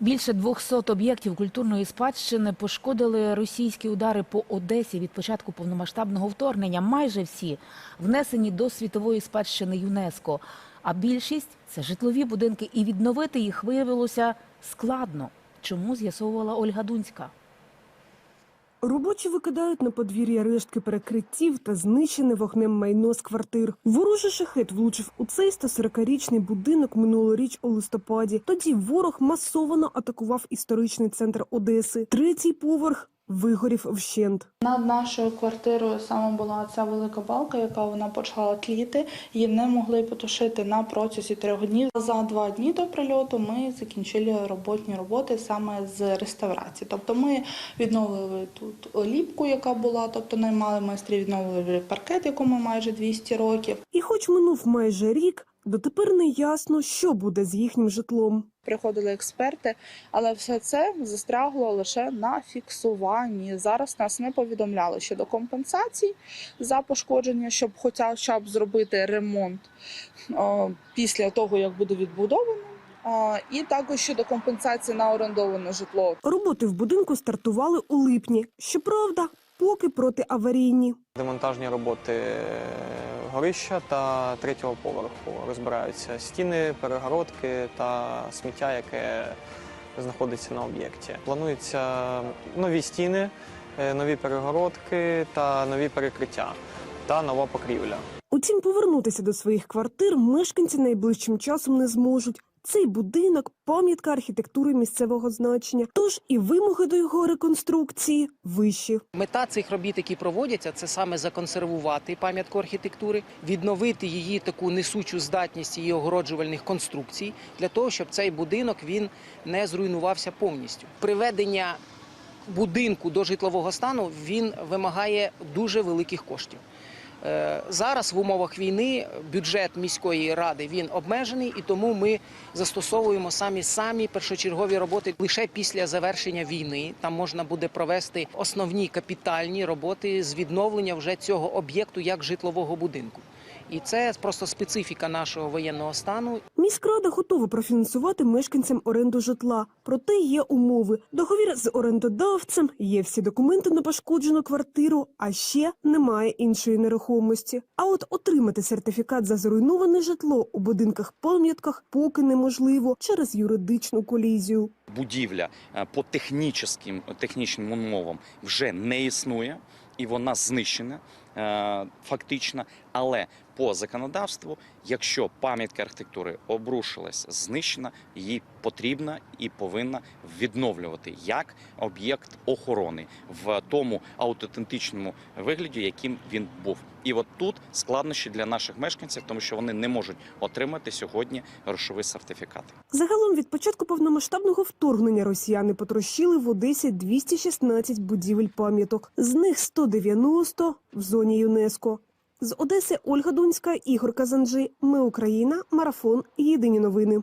Більше 200 об'єктів культурної спадщини пошкодили російські удари по Одесі від початку повномасштабного вторгнення. Майже всі внесені до світової спадщини ЮНЕСКО. А більшість це житлові будинки, і відновити їх виявилося складно. Чому з'ясовувала Ольга Дунська? Робочі викидають на подвір'я рештки перекриттів та знищене вогнем майно з квартир. Ворожий шахет влучив у цей 140-річний будинок минулоріч у листопаді. Тоді ворог масово атакував історичний центр Одеси. Третій поверх вигорів вщент. Над нашою квартирою саме була ця велика балка, яка вона почала тліти. Її не могли потушити на протязі трьох днів. За два дні до прильоту ми закінчили роботні роботи саме з реставрації. Тобто ми відновили тут оліпку, яка була, тобто наймали майстрів, відновили паркет, якому майже 200 років. І хоч минув майже рік, дотепер не ясно, що буде з їхнім житлом. Приходили експерти, але все це застрягло лише на фіксуванні. Зараз нас не повідомляли щодо компенсацій за пошкодження, щоб хоча б зробити ремонт о, після того, як буде відбудовано. І також щодо компенсації на орендоване житло. Роботи в будинку стартували у липні. Щоправда, поки протиаварійні. Демонтажні роботи горища та третього поверху розбираються стіни, перегородки та сміття, яке знаходиться на об'єкті. Плануються нові стіни, е, нові перегородки та нові перекриття та нова покрівля. Утім, повернутися до своїх квартир мешканці найближчим часом не зможуть. Цей будинок пам'ятка архітектури місцевого значення, тож і вимоги до його реконструкції вищі. Мета цих робіт, які проводяться, це саме законсервувати пам'ятку архітектури, відновити її таку несучу здатність її огороджувальних конструкцій для того, щоб цей будинок він не зруйнувався повністю. Приведення будинку до житлового стану він вимагає дуже великих коштів. Е, Зараз в умовах війни бюджет міської ради він обмежений, і тому ми застосовуємо самі самі першочергові роботи лише після завершення війни. Там можна буде провести основні капітальні роботи з відновлення вже цього об'єкту як житлового будинку. І це просто специфіка нашого воєнного стану. Міськрада готова профінансувати мешканцям оренду житла, проте є умови. Договір з орендодавцем, є всі документи на пошкоджену квартиру, а ще немає іншої нерухомості. А от отримати сертифікат за зруйноване житло у будинках-пам'ятках поки неможливо через юридичну колізію. будівля е, по технічним, технічним умовам вже не існує, і вона знищена е, фактично. Але по законодавству, якщо пам'ятка архітектури обрушилась, знищена, її потрібно і повинна відновлювати як об'єкт охорони в тому аутентичному вигляді, яким він був. І от тут складнощі для наших мешканців, тому що вони не можуть отримати сьогодні грошовий сертифікат. Загалом від початку повномасштабного вторгнення росіяни потрощили в Одесі 216 будівель пам'яток. З них 190 в зоні ЮНЕСКО. З Одеси Ольга Дунська, Ігор Казанджи. Ми Україна. Марафон. Єдині новини.